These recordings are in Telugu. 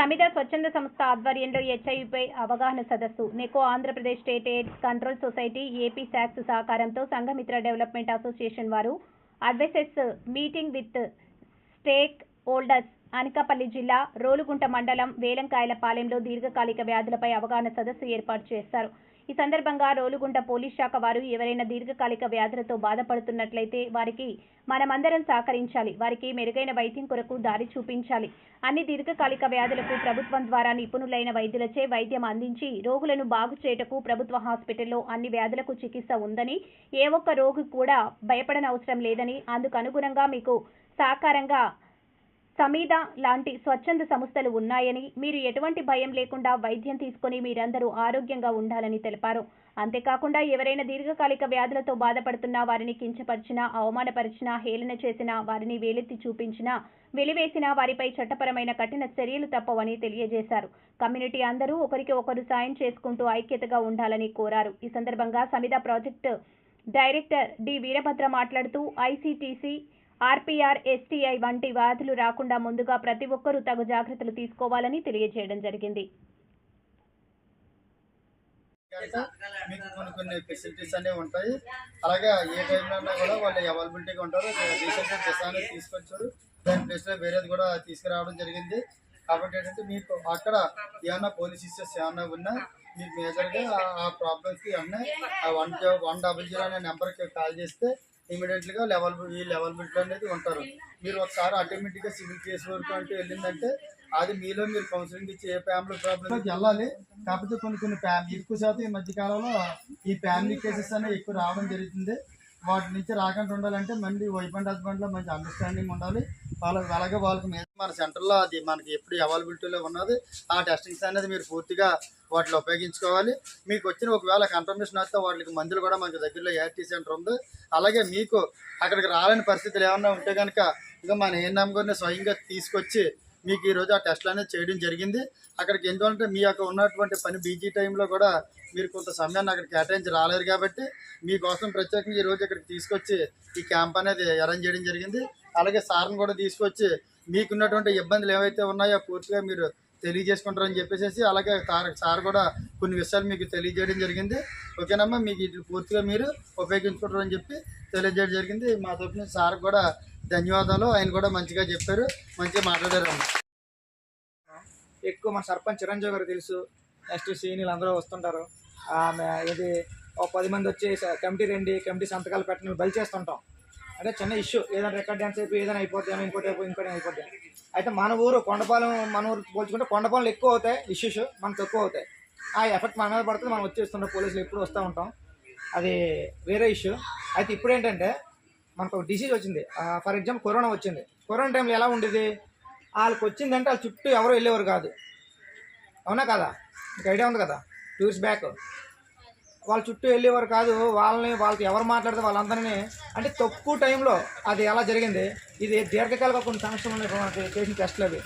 సమిత స్వచ్ఛంద సంస్థ ఆధ్వర్యంలో హెచ్ఐవిపై అవగాహన సదస్సు. నెకో Andhra Pradesh state AIDS control society AP శాక్స్ సహకారంతో సంఘమిత్ర డెవలప్మెంట్ అసోసియేషన్ వారు advises meeting with stakeholders Anakapalli జిల్లా రోలుగుంట మండలం వేలంకాయలపాలెంలో దీర్ఘకాలిక వ్యాధులపై అవగాహన సదస్సు ఏర్పాటు చేశారు. ఈ సందర్భంగా రోలుగుంట పోలీస్ శాఖ వారు ఎవరైనా దీర్ఘకాలిక వ్యాధులతో బాధపడుతున్నట్లయితే వారికి మనమందరం సహకరించాలి. వారికి మెరుగైన వైద్యం కొరకు దారి చూపించాలి. అన్ని దీర్ఘకాలిక వ్యాధులకు ప్రభుత్వం ద్వారా నిపుణులైన వైద్యులచే వైద్యం అందించి రోగులను బాగు చేయుటకు ప్రభుత్వ హాస్పిటల్లో అన్ని వ్యాధులకు చికిత్స ఉందని ఏ ఒక్క రోగి కూడా భయపడనవసరం లేదని అందుకు అనుగుణంగా మీకు సహకారంగా సమీద లాంటి స్వచ్ఛంద సంస్థలు ఉన్నాయని మీరు ఎటువంటి భయం లేకుండా వైద్యం తీసుకొని మీరందరూ ఆరోగ్యంగా ఉండాలని తెలిపారు. అంతేకాకుండా ఎవరైనా దీర్ఘకాలిక వ్యాధులతో బాధపడుతున్న వారిని కించపరిచినా అవమానపరిచినా హేళన చేసినా వారిని వేలెత్తి చూపించినా వెలివేసినా వారిపై చట్టపరమైన కఠిన చర్యలు తప్పవని తెలియజేశారు. కమ్యూనిటీ అందరూ ఒకరికి ఒకరు సాయం చేసుకుంటూ ఐక్యతగా ఉండాలని కోరారు. ఈ సందర్భంగా సమిద ప్రాజెక్టు డైరెక్టర్ డి. వీరభద్ర మాట్లాడుతూ ఐసీటీసీ ఆర్పీఆర్ ఎస్టీఐ వంటి వ్యాధులు రాకుండా ముందుగా ప్రతి ఒక్కరూ తగు జాగ్రత్తలు తీసుకోవాలని తెలియజేయడం జరిగింది. మీకు కొన్ని కొన్ని ఫెసిలిటీస్ అనేవి ఉంటాయి. అలాగే ఏ టైంలో కూడా వాళ్ళు అవైలబిలిటీగా ఉంటారు. రీసెంట్గా డిసాన్ తీసుకొచ్చారు. దాని ప్లేస్లో వేరేది కూడా తీసుకురావడం జరిగింది. కాబట్టి ఏంటంటే మీకు అక్కడ ఏమన్నా పోలీస్ ఇష్యూస్ ఏమన్నా ఉన్నా మీకు మేజర్గా ఆ- ప్రాబ్లమ్స్కి అన్నీ వన్ వన్ డబల్ జీరో అనే నెంబర్కి కాల్ చేస్తే ఇమీడియట్గా లెవెల్ ఈ లెవెల్ బిల్ట్ అనేది ఉంటారు. మీరు ఒకసారి ఆటోమేటిక్గా సివిల్ కేసు వరకు అంటూ వెళ్ళిందంటే అది మీలో మీరు కౌన్సిలింగ్ ఇచ్చి ఏ ఫ్యామిలీ ప్రాబ్లమ్కి వెళ్ళాలి. కాకపోతే కొన్ని కొన్ని ఫ్యామిలీ ఎక్కువ శాతం ఈ మధ్యకాలంలో ఈ ఫ్యామిలీ కేసెస్ అనేవి ఎక్కువ రావడం జరుగుతుంది. వాటి నుంచి రాకుండా ఉండాలంటే మళ్ళీ వైఫ్ అండ్ హస్బెండ్లో మంచి అండర్స్టాండింగ్ ఉండాలి. వాళ్ళకి అలాగే వాళ్ళకి మీద మన సెంటర్లో అది మనకి ఎప్పుడు అవైలబిలిటీలో ఉన్నది. ఆ టెస్టింగ్స్ అనేది మీరు పూర్తిగా వాటిలో ఉపయోగించుకోవాలి. మీకు వచ్చిన ఒకవేళ కన్ఫర్మేషన్ వస్తే వాటికి మందులు కూడా మనకి దగ్గరలో ఏఆర్టీ సెంటర్ ఉంది. అలాగే మీకు అక్కడికి రాలేని పరిస్థితులు ఏమన్నా ఉంటే కనుక ఇక మన ఏ గారిని స్వయంగా తీసుకొచ్చి మీకు ఈరోజు ఆ టెస్ట్లు అనేది చేయడం జరిగింది. అక్కడికి ఎందుకంటే మీ యొక్క ఉన్నటువంటి పని బీజీ టైంలో కూడా మీరు కొంత సమయాన్ని అక్కడ కేటాయించి రాలేరు కాబట్టి మీకోసం ప్రత్యేకంగా ఈరోజు ఇక్కడికి తీసుకొచ్చి ఈ క్యాంప్ అనేది అరేంజ్ చేయడం జరిగింది. అలాగే సార్ని కూడా తీసుకొచ్చి మీకున్నటువంటి ఇబ్బందులు ఏవైతే ఉన్నాయో పూర్తిగా మీరు తెలియజేసుకుంటారని చెప్పేసి అలాగే సార్ సార్ కూడా కొన్ని విషయాలు మీకు తెలియజేయడం జరిగింది. ఓకేనమ్మా? మీకు ఇది పూర్తిగా మీరు ఉపయోగించుకుంటారని చెప్పి తెలియజేయడం జరిగింది. మా తరఫున సార్ కూడా ధన్యవాదాలు. ఆయన కూడా మంచిగా చెప్పారు. మంచిగా మాట్లాడారమ్మా. ఎక్కువ మన సర్పంచ్ చిరంజీవి గారు తెలుసు. నెక్స్ట్ సీనియర్లు అందరూ వస్తుంటారు. ఆమె ఇది ఒక పది మంది వచ్చి కమిటీ రండి కమిటీ సంతకాలు పెట్టిన బలి చేస్తుంటాం. అంటే చిన్న ఇష్యూ ఏదైనా రికార్డ్ డ్యాన్స్ అయిపోయి ఏదైనా అయిపోద్దాం ఇంకోటి అయిపోయి ఇంకోటి అయిపోద్దాం అయితే మన ఊరు కొండపాలెం మన ఊరు పోల్చుకుంటే కొండపాలెం ఎక్కువ అవుతాయి ఇష్యూస్ మనకు తక్కువ అవుతాయి. ఆ ఎఫెక్ట్ మన మీద పడుతుంది మనం వచ్చేస్తున్న పోలీసులు ఎప్పుడు వస్తూ ఉంటాం. అది వేరే ఇష్యూ అయితే ఇప్పుడు ఏంటంటే మనకు ఒక డిసీజ్ వచ్చింది. ఫర్ ఎగ్జాంపుల్ కరోనా వచ్చింది. కరోనా టైంలో ఎలా ఉండేది? వాళ్ళకి వచ్చిందంటే వాళ్ళ చుట్టూ ఎవరు వెళ్ళేవారు కాదు. అవునా కదా? మీకు ఐడియా ఉంది కదా? టూ ఇయర్స్ బ్యాక్ వాళ్ళ చుట్టూ వెళ్ళేవారు కాదు వాళ్ళని వాళ్ళకి ఎవరు మాట్లాడితే వాళ్ళందరినీ అంటే తక్కువ టైంలో అది ఎలా జరిగింది? ఇది దీర్ఘకాలిక కొన్ని సమస్యలు ఉన్నాయి చేసిన టెస్టులు అవి.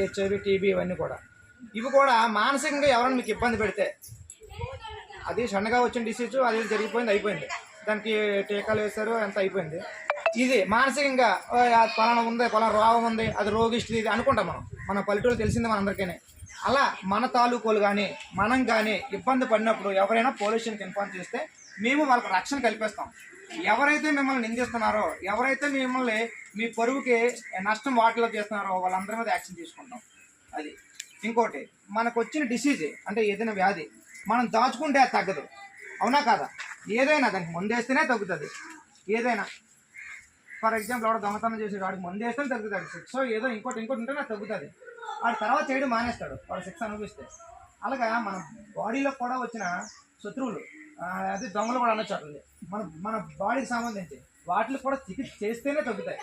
హెచ్ఐవి టీబీ ఇవన్నీ కూడా. ఇవి కూడా మానసికంగా ఎవరైనా మీకు ఇబ్బంది పెడితే అది సన్నగా వచ్చిన డిసీజు అది జరిగిపోయింది అయిపోయింది. దానికి టీకాలు వేశారు అంత అయిపోయింది. ఇది మానసికంగా పలానా ఉంది పలానా రోగం ఉంది అది రోగిష్టి ఇది అనుకుంటాం మనం. మన పల్లెటూరు తెలిసింది మనందరికీ అలా మన తాలూకులు కానీ మనం కానీ ఇబ్బంది పడినప్పుడు ఎవరైనా పోలీసులకు ఇన్ఫార్మ్ చేస్తే మేము వాళ్ళకి రక్షణ కల్పిస్తాం. ఎవరైతే మిమ్మల్ని నిందిస్తున్నారో ఎవరైతే మిమ్మల్ని మీ పొరుగుకి నష్టం వాటిలో చేస్తున్నారో వాళ్ళందరి మీద యాక్షన్ తీసుకుంటాం. అది. ఇంకోటి మనకు వచ్చిన డిసీజ్ అంటే ఏదైనా వ్యాధి మనం దాచుకుంటే అది తగ్గదు. అవునా కాదా? ఏదైనా దానికి ముందేస్తేనే తగ్గుతుంది. ఏదైనా. ఫర్ ఎగ్జాంపుల్ ఎవడో దొంగతనం చేసి వాడికి ముందేస్తే తగ్గుతాడు. సిక్స్ ఏదో ఇంకోటి ఇంకోటి ఉంటేనే తగ్గుతుంది. వాడు తర్వాత చేయడం మానేస్తాడు వాడు శిక్ష అనుభవిస్తే. అలాగా మన బాడీలో కూడా వచ్చిన శత్రువులు అదే అది దొంగలు కూడా అనొచ్చు అట్లా మన మన బాడీకి సంబంధించి వాటిని కూడా చికిత్స చేస్తేనే తగ్గుతాయి.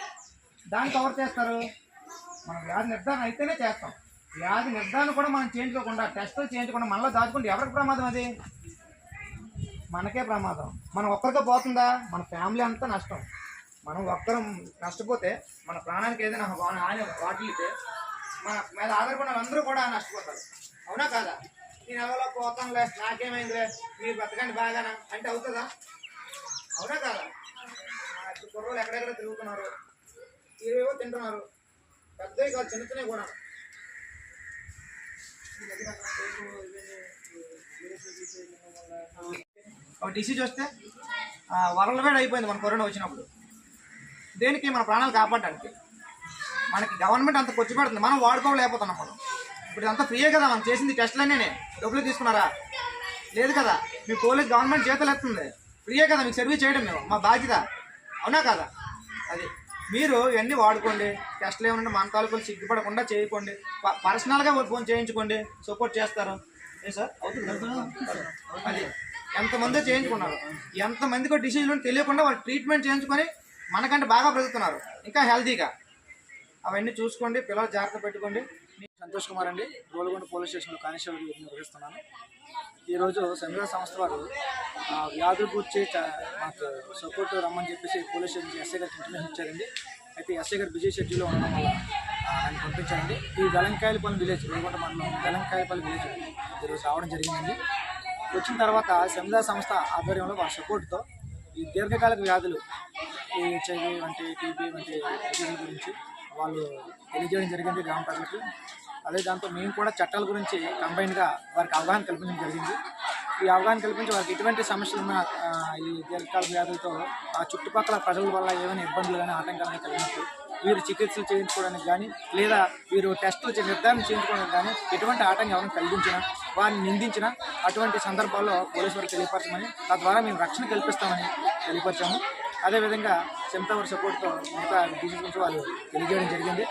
దాన్ని కవర్ చేస్తారు. మనం వ్యాధి నిర్ధారణ అయితేనే చేస్తాం. వ్యాధి నిర్ధారణ కూడా మనం చేయించుకోకుండా టెస్టులు చేయించకుండా మనలో దాచుకుంటే ఎవరికి ప్రమాదం అది? మనకే ప్రమాదం. మనం ఒక్కరికే పోతుందా? మన ఫ్యామిలీ అంతా నష్టం. మనం ఒక్కరం నష్టపోతే మన ప్రాణానికి ఏదైనా హాని వాటిల్లితే మన మీద ఆధారపడిన అందరూ కూడా నష్టపోతారు. అవునా కాదా? నేను ఎవరో పోతాంలే నాకేమైందిలే మీరు బతకండి బాగానా? అంటే అవుతుందా? అవునా కాదా? కుర్రోలు ఎక్కడెక్కడ తిరుగుతున్నారు? ఏవేవో తింటున్నారు. పెద్దవి కాదు చిన్న చిన్నవి కూడా. ఒక డిసీజ్ వస్తే వరల్డ్ వైడ్ అయిపోయింది మన కరోనా వచ్చినప్పుడు. దేనికి మన ప్రాణాలు కాపాడడానికి? మనకి గవర్నమెంట్ అంత ఖర్చు పెడుతుంది. మనం వాడుకోలేకపోతున్నాం మనం. ఇప్పుడు ఇదంతా ఫ్రీయే కదా? మనం చేసింది టెస్ట్లన్నీ డబ్బులు తీసుకున్నారా? లేదు కదా. మీ పోలీస్ గవర్నమెంట్ చేతులు ఎత్తుంది. ఫ్రీయే కదా? మీకు సర్వీస్ చేయడం మేము. మా బాధ్యత. అవునా కదా? అది. మీరు ఇవన్నీ వాడుకోండి. టెస్ట్లు ఏమన్నా మన తాలూకులు సిగ్గుపడకుండా చేయకోండి. ప- పర్సనల్గా ఫోన్ చేయించుకోండి. సపోర్ట్ చేస్తారు. ఏ సార్? అవుతుంది. అది. ఎంతమంది చేయించుకున్నారు. ఎంతమందికి డిసీజులు తెలియకుండా వాళ్ళు ట్రీట్మెంట్ చేయించుకొని మనకంటే బాగా బ్రతుకుతున్నారు. ఇంకా హెల్తీగా అవన్నీ చూసుకోండి పిల్లలు జాగ్రత్త పెట్టుకోండి. నేను సంతోష్ కుమార్ అండి. గోల్గొండ పోలీస్ స్టేషన్లో కానిస్టేబుల్ నిర్వహిస్తున్నాను. ఈరోజు సంఘ సంస్థ వారు ఆ, వ్యాధుల గురించి మాకు సపోర్ట్ రమ్మని చెప్పేసి పోలీస్ స్టేషన్ ఎస్ఐ గారికి ఇన్ఫర్మేషన్ ఇచ్చారండి. అయితే ఎస్ఐ గారు బిజీ షెడ్యూల్లో ఉండడం వల్ల ఆయన పంపించారండి. ఈ వెలంకాయలపల్లి విలేజ్ గోల్కొండ మండలం వెలంకాయలపల్లి విలేజ్ ఈరోజు రావడం జరిగిందండి. వచ్చిన తర్వాత సంవిధా సంస్థ ఆధ్వర్యంలో వారి సపోర్ట్తో ఈ దీర్ఘకాలిక వ్యాధులు ఈ హెచ్ఐవి వంటి టీబీ వంటి వ్యాధుల గురించి వాళ్ళు తెలియజేయడం జరిగింది గ్రామ ప్రజలకి. అదే దాంతో మేము కూడా చట్టాల గురించి కంబైన్గా వారికి అవగాహన కల్పించడం జరిగింది. ఈ అవగాహన కల్పించి వారికి ఎటువంటి సమస్యలు ఉన్న ఈ దీర్ఘకాలిక వ్యాధులతో ఆ చుట్టుపక్కల ప్రజల వల్ల ఏమైనా ఇబ్బందులు కానీ ఆటంకాలు కలిగినట్టు వీరు చికిత్సలు చేయించుకోవడానికి కానీ లేదా వీరు టెస్టులు చే- నిర్ధారణ చేయించుకోవడానికి కానీ ఎటువంటి ఆటంకం ఎవరైనా కలిగించినా వారిని నిందించినా అటువంటి సందర్భాల్లో పోలీసు వారికి తెలియపరచమని తద్వారా మేము రక్షణ కల్పిస్తామని తెలియపరిచాము అదేవిధంగా సెంతా వారి సపోర్ట్తో మిగతా డిసీజ్ గురించి వాళ్ళు తెలియజేయడం జరిగింది.